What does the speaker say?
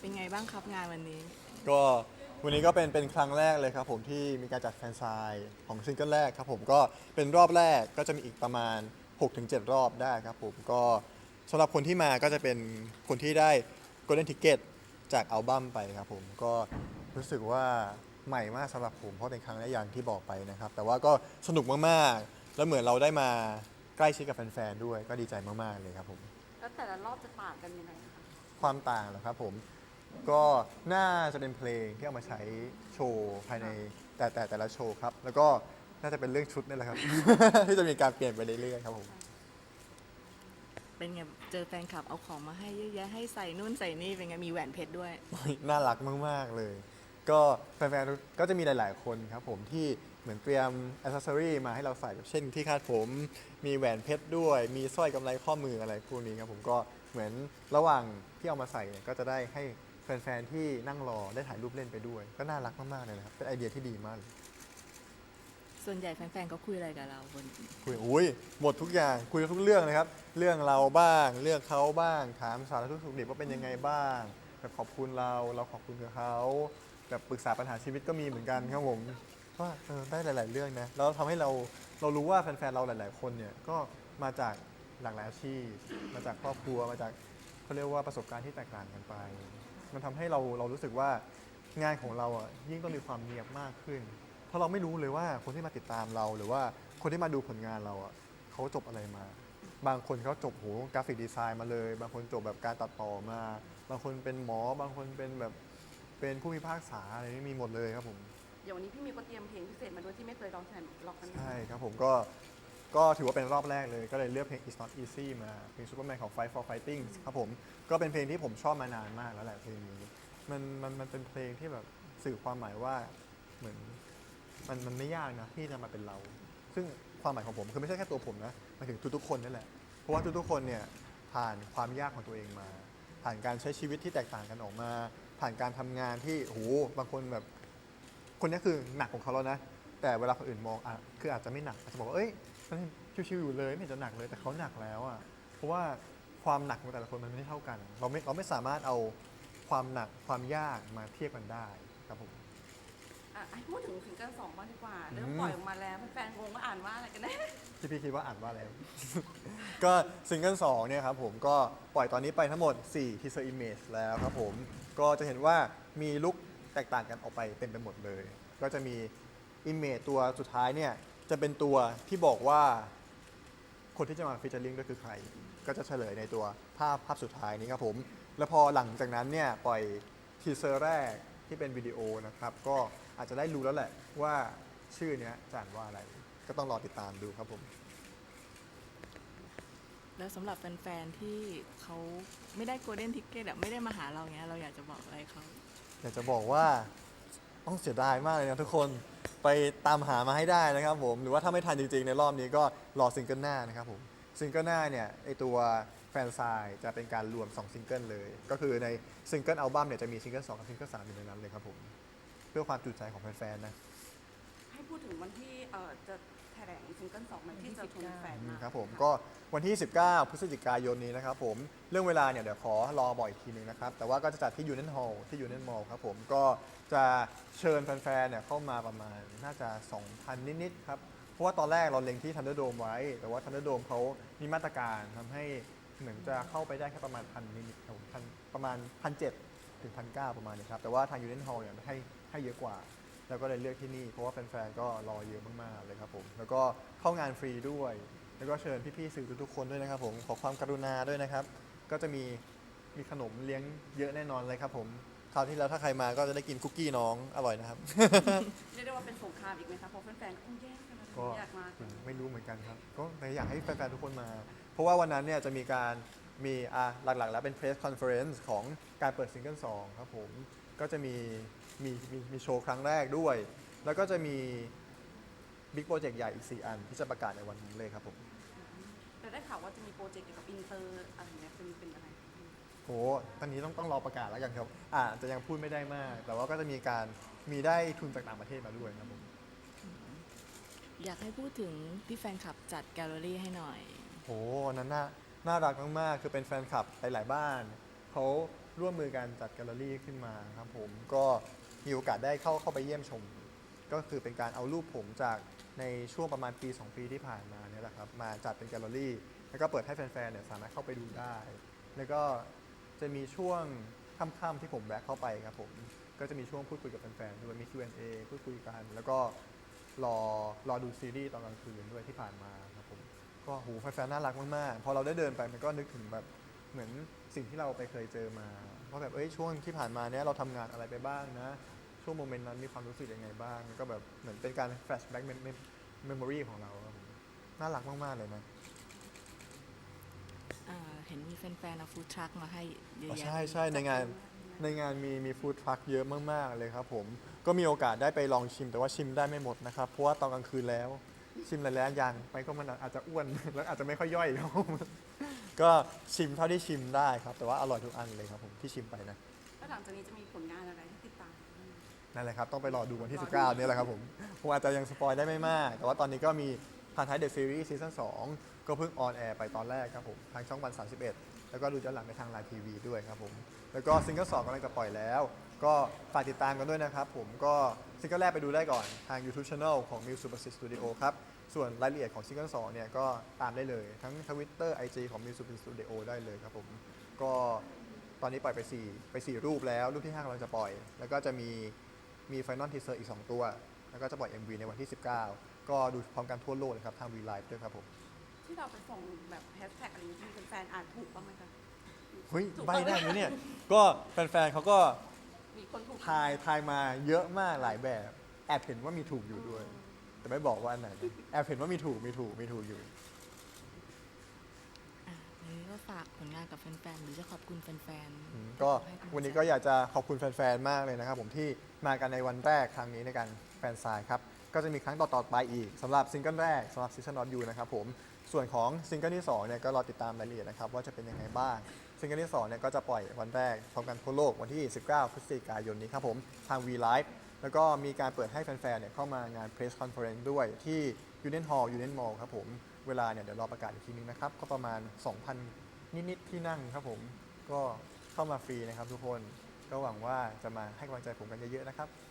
เป็นไงบ้างครับงานวันนี้ ก็วันนี้ก็เป็นเป็นครั้งแรกเลยครับผมที่มีการจัดแฟนไซน์ของซิงเกิลแรกครับผมก็เป็นรอบแรกก็จะมีอีกประมาณ 6-7 รอบได้ครับผมก็สำหรับคนที่มาก็จะเป็นคนที่ได้ Golden Ticket จากอัลบั้มไปครับผมก็รู้สึกว่าใหม่มากสำหรับผมเพราะเป็นครั้งแรกอย่างที่บอกไปนะครับ แต่ว่าก็สนุกมากๆ แล้วเหมือนเราได้มาใกล้ชิดกับแฟนๆด้วย ก็ดีใจมากๆเลยครับผม แล้วแต่ละรอบจะต่างกันยังไงคะ ความต่างเหรอครับผม ก็น่าจะเป็นเพลงที่เอามาใช้โชว์ภายในแต่แต่แต่ละโชว์ครับ แล้วก็น่าจะเป็นเรื่องชุดนี่แหละครับ ที่จะมีการเปลี่ยนไปเรื่อยๆครับผม เป็นไงเจอแฟนคลับเอาของมาให้เยอะแยะให้ใส่นู่นใส่นี่เป็นไงมีแหวนเพชรด้วย น่ารักมาก ๆ เลย ก็แฟนๆก็จะมีหลาย ๆ คนครับผมที่เหมือนเตรียมอ c เซสซอรี่มาให้เราใส่แบบเช่นที่คาดผม มีแหวนเพชรด้วย มีสร้อยกำไรข้อมืออะไรพวกนี้ครับผมก็เหมือนระหว่างที่เอามาใส่เนี่ยก็จะได้ให้ แฟนๆที่นั่งรอได้ถ่ายรูปเล่นไปด้วย ก็น่ารักมากๆเลยนะครับเป็นไอเดียที่ดีมากเลยส่วนใหญ่แฟนๆเขาคุยอะไรกับเราบนคุยอุ้ยหมดทุกอย่างคุยทุกเรื่องเลยครับ เรื่องเราบ้าง เรื่องเขาบ้างถามสารทุกข์สุขดิบว่าเป็นยังไงบ้างแบบขอบคุณเราเราขอบคุณกับเขาแบบปรึกษาปัญหาชีวิตก็มีเหมือนกันครับผมว่าเออได้หลาย ๆ เรื่องนะแล้วทำให้เราเรารู้ว่าแฟนๆเราหลาย ๆ คนเนี่ยก็มาจากหลากหลายอาชีพมาจากครอบครัวมาจากเขาเรียกว่าประสบการณ์ที่แตกต่างกันไป มันทำให้เราเรารู้สึกว่างานของเราอะยิ่งต้องมีความเนียบมากขึ้น เพราะเราไม่รู้เลยว่าคนที่มาติดตามเราหรือว่าคนที่มาดูผลงานเราอะเขาจบอะไรมา บางคนเขาจบโหกราฟิกดีไซน์มาเลย บางคนจบแบบการตัดต่อมา บางคนเป็นหมอ บางคนเป็นแบบเป็นผู้พิพากษาอะไรนี่มีหมดเลยครับผม อย่างวันนี้พี่มิวก็เตรียมเพลงพิเศษมาด้วยที่ไม่เคยร้องแทนล็อกกันใช่ครับผมก็ ก็ถือว่าเป็นรอบแรกเลยก็เลยเลือกเพลง It's Not Easy มาเพลง Superman ของ Fight for Fighting ครับผม ก็เป็นเพลงที่ผมชอบมานานมากแล้วแหละเพลงนี้มันมันมันเป็นเพลงที่แบบสื่อความหมายว่าเหมือนมันมันไม่ยากนะที่จะมาเป็นเรา ซึ่งความหมายของผมคือไม่ใช่แค่ตัวผมนะหมายถึงทุกๆคนนั่นแหละ เพราะว่าทุกๆคนเนี่ยผ่านความยากของตัวเองมา ผ่านการใช้ชีวิตที่แตกต่างกันออกมา ผ่านการทำงานที่โหบางคนแบบ คนนี้คือหนักของเขาแล้วนะ แต่เวลาคนอื่นมองอะคืออาจจะไม่หนักอาจจะบอกว่าเอ้ยมันชิวๆอยู่เลยไม่เห็นจะหนักเลย แต่เขาหนักแล้วอะเพราะว่าความหนักของแต่ละคนมันไม่เท่ากัน เราไม่เราไม่สามารถเอาความหนักความยากมาเทียบกันได้ครับผม อะให้พูดถึงซิงเกิลสองบ้างดีกว่า เริ่มอืม ปล่อยออกมาแล้วแฟนๆงงว่าอ่านว่าอะไรกันแน่ที่พี่คิดว่าอ่านว่าอะไรก็ซิงเกิลสองเนี่ยครับผมก็ปล่อยตอนนี้ไปทั้งหมด4 teaser image แล้วครับผม ก็จะเห็นว่ามีลุคแตกต่างกันออกไปเต็มไปหมดเลย ก็จะมี image ตัวสุดท้ายเนี่ยจะเป็นตัวที่บอกว่าคนที่จะมาฟิชเชอร์ลิงก็คือใคร ก็จะเฉลยในตัวภาพภาพสุดท้ายนี้ครับผม แล้วพอหลังจากนั้นเนี่ยปล่อยทีเซอร์แรกที่เป็นวิดีโอนะครับ ก็อาจจะได้รู้แล้วแหละว่าชื่อเนี้ยจะอ่านว่าอะไร ก็ต้องรอติดตามดูครับผม แล้วสำหรับแฟนๆที่เขาไม่ได้โกลเด้นทิกเก็ตอะไม่ได้มาหาเราเงี้ยเราอยากจะบอกอะไรเขาอยากจะบอกว่า ต้องเสียดายมากเลยนะทุกคนไปตามหามาให้ได้นะครับผม หรือว่าถ้าไม่ทันจริงๆ ในรอบนี้ก็รอซิงเกิลหน้านะครับผมซิงเกิลหน้าเนี่ยไอตัวแฟนซายจะเป็นการรวม 2 ซิงเกิลเลย ก็คือในซิงเกิลอัลบั้มเนี่ยจะมีซิงเกิล2กับซิงเกิล3อยู่ในนั้นเลยครับผม เพื่อความจุใจของแฟนๆนะ ให้พูดถึงวันที่เอ่อจะ ถลงซิงเกิลสองมันที่จะชวนแฟนมาครับผมก็วันที่ 19 พฤศจิกายนนี้นะครับผมเรื่องเวลาเนี่ยเดี๋ยวขอรอบ่อยทีนึงนะครับ แต่ว่าก็จะจัดที่ยูเน n นฮอลที่ยูเน n นมอลครับผมก็จะเชิญแฟนๆเนี่ยเข้ามาประมาณน่าจะ 2,000 นิดๆครับเพราะว่าตอนแรกเราเล็งที่ทันเดอร์โดมไว้ แต่ว่าทันเดอร์โดมเขามีมาตรการทำให้เหมือนจะเข้าไปได้แค่ประมาณพันนิดๆครับผมพันประมาณพันเจ็ดถึงพันเก้าประมาณนี้ครับแต่ว่าทางยูเน n นฮอลเนี่ยให้ให้เยอะกว่า แล้วก็เลยเลือกที่นี่ เพราะว่าแฟนๆก็รอเยอะมากๆเลยครับผมแล้วก็เข้างานฟรีด้วย แล้วก็เชิญพี่ๆสื่อทุกๆคนด้วยนะครับผมขอความกรุณาด้วยนะครับ ก็จะมีมีขนมเลี้ยงเยอะแน่นอนเลยครับผมคราวที่แล้วถ้าใครมาก็จะได้กินคุกกี้น้องอร่อยนะครับ เรียกได้ว่าเป็นสงครามอีกไหมคะเพราะแฟนๆก็ต้องแย่งกันนะก็อยากมาผมไม่รู้เหมือนกันครับ ก็เลยอยากให้แฟนๆทุกคนมา เพราะว่าวันนั้นเนี่ยจะมีการ มีอะหลักๆ แล้วเป็น press conference ของการเปิดซิงเกิล2ครับผม ก็จะมีมีมีมีโชว์ครั้งแรกด้วย แล้วก็จะมีบิ๊กโปรเจกต์ใหญ่อีก 4 อันที่จะประกาศในวันนี้เลยครับผม แต่ได้ข่าวว่าจะมีโปรเจกต์เกี่ยวกับอินเตอร์อะไรเงี้ยเป็นเป็นอะไร โห ตอนนี้ต้องต้องรอประกาศแล้วกันครับ อ่าจะยังพูดไม่ได้มาก แต่ว่าก็จะมีการมีได้ทุนจากต่างประเทศมาด้วยครับผม อยากให้พูดถึงที่แฟนคลับจัดแกลเลอรี่ให้หน่อย โหวันนั้นน่า น่ารักมากๆ คือเป็นแฟนคลับหลาย ๆ บ้าน เขาร่วมมือการจัดแกลเลอรี่ขึ้นมาครับผม ก็มีโอกาสได้เข้าเข้าไปเยี่ยมชม ก็คือเป็นการเอารูปผมจากในช่วงประมาณปี 2 ปีที่ผ่านมาเนี่ยแหละครับ มาจัดเป็นแกลเลอรี่ แล้วก็เปิดให้แฟน ๆ เนี่ยสามารถเข้าไปดูได้ แล้วก็จะมีช่วงค่ำๆที่ผมแวะเข้าไปครับผม ก็จะมีช่วงพูดคุยกับแฟนๆด้วยมี Q&A พูดคุยกัน แล้วก็รอรอดูซีรีส์ตอนกลางคืนด้วยที่ผ่านมา ก็โหแฟนๆน่ารักมากๆ พอเราได้เดินไปมันก็นึกถึงแบบเหมือนสิ่งที่เราไปเคยเจอมาว่าแบบเอ้ยช่วงที่ผ่านมาเนี้ยเราทำงานอะไรไปบ้างนะ ช่วงโมเมนต์นั้นมีความรู้สึกยังไงบ้างก็แบบเหมือนเป็นการแฟลชแบ็กเมมโมรีของเราครับผมน่ารักมากๆเลยนะอ่าเห็นมีแฟนๆเอาฟู้ดทรัคมาให้เยอ๋ออะแยะ ใช่ใช่ในงานในงานมีมีฟู้ดทรัคเยอะมากๆเลยครับผมก็มีโอกาสได้ไปลองชิมแต่ว่าชิมได้ไม่หมดนะครับเพราะว่าตอนกลางคืนแล้ว ชิมหลายๆอย่างไปก็มันอาจจะอ้วน แล้วอาจจะไม่ค่อยย่อยครับผมก็ชิมเท่าที่ชิมได้ครับ แต่ว่าอร่อยทุกอันเลยครับผมที่ชิมไปนะแล้วหลังจากนี้จะมีผลงานอะไรให้ติดตามนั่นแหละครับ ต้องไปรอดูวันที่ 19เนี่ยแหละครับผมผมอาจจะยังสปอยได้ไม่มาก แต่ว่าตอนนี้ก็มีผ่านท้ายเดอะซีรีส์ซีซั่น2ก็เพิ่งออนแอร์ไปตอนแรกครับผม ทางช่องวัน 31 แล้วก็ดูย้อนหลังในทางไลน์ทีวีด้วยครับผม แล้วก็ซิงเกิล2กำลังจะปล่อยแล้ว ก็ฝากติดตามกันด้วยนะครับผมก็ซิงเกิลแรกไปดูได้ก่อนทาง YouTube Channel ของ Muse Super Studio ครับ ส่วนรายละเอียดของซิงเกิล2เนี่ยก็ตามได้เลย ทั้ง Twitter IG ของ Muse Super Studio ได้เลยครับผม ก็ตอนนี้ปล่อยไป 4 ไปสี่รูปแล้ว รูปที่5กำลังจะปล่อย แล้วก็จะมีมีไฟนอลทีเซอร์อีก 2 ตัว แล้วก็จะปล่อย MV ในวันที่ 19 ก็ดูพร้อมกันทั่วโลกเลยครับ ทาง V Live ด้วยครับผม ที่เราไปส่งแบบแฮชแท็กอะไรอย่างนี้มีแฟนๆอ่านถูกบ้างไหมคะเฮ้ยถูกใบปะได้ไหมเนี่ย ก็แฟนๆเขาก็มีคนถูกทายทายมาเยอะมากหลายแบบ แอบเห็นว่ามีถูกอยู่ด้วย แต่ไม่บอกว่าอันไหนนะแอบเห็นว่ามีถูกมีถูกมีถูกอยู่ อะวันนี้ก็ฝากผลงานกับแฟนๆ หรือจะขอบคุณแฟนอืมๆก็ให้ำลังใจวันนี้ก็อยากจะขอบคุณแฟนๆ มากเลยนะครับผมที่มากันในวันแรกครั้งนี้ในการแฟนซายครับ ก็จะมีครั้งต่อๆ ไปอีกสำหรับซิงเกิลแรกสำหรับ Season Not You นะครับผม ส่วนของซิงเกิลที่2เนี่ยก็รอติดตามรายละเอียดนะครับ ว่าจะเป็นยังไงบ้าง ซิงเกิลที่2เนี่ยก็จะปล่อยวันแรกพร้อมกันทั่วโลกวันที่ 19 พฤศจิกายนนี้ครับผม ทาง V Live แล้วก็มีการเปิดให้แฟนๆเนี่ยเข้ามางาน Press Conference ด้วยที่ Union Hall Union Mall ครับผม เวลาเนี่ยเดี๋ยวรอประกาศอีกทีนึงนะครับ ก็ประมาณ 2,000 นิดๆที่นั่งครับผม ก็เข้ามาฟรีนะครับทุกคน ก็หวังว่าจะมาให้กำลังใจผมกันเยอะๆนะครับ